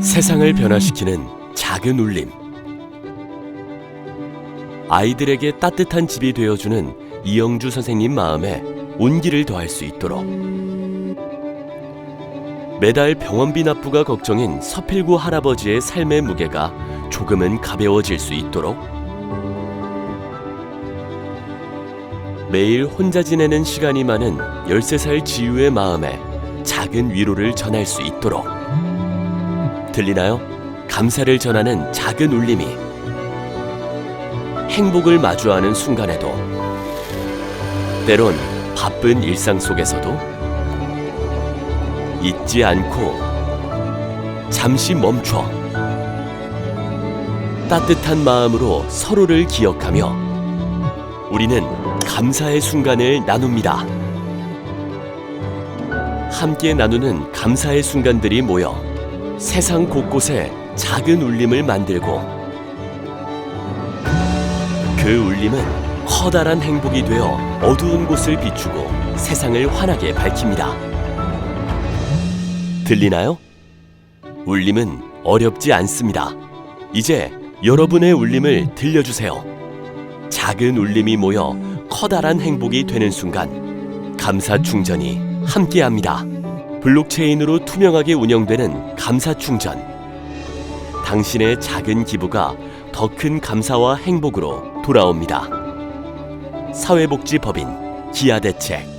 세상을 변화시키는 작은 울림. 아이들에게 따뜻한 집이 되어주는 이영주 선생님 마음에 온기를 더할 수 있도록. 매달 병원비 납부가 걱정인 서필구 할아버지의 삶의 무게가 조금은 가벼워질 수 있도록. 매일 혼자 지내는 시간이 많은 13살 지우의 마음에 작은 위로를 전할 수 있도록 들리나요? 감사를 전하는 작은 울림이 행복을 마주하는 순간에도 때론 바쁜 일상 속에서도 잊지 않고 잠시 멈춰 따뜻한 마음으로 서로를 기억하며 우리는 감사의 순간을 나눕니다. 함께 나누는 감사의 순간들이 모여 세상 곳곳에 작은 울림을 만들고 그 울림은 커다란 행복이 되어 어두운 곳을 비추고 세상을 환하게 밝힙니다. 들리나요? 울림은 어렵지 않습니다. 이제 여러분의 울림을 들려주세요. 작은 울림이 모여 커다란 행복이 되는 순간 감사 충전이 함께합니다. 블록체인으로 투명하게 운영되는 감사 충전. 당신의 작은 기부가 더 큰 감사와 행복으로 돌아옵니다. 사회복지법인 기아대책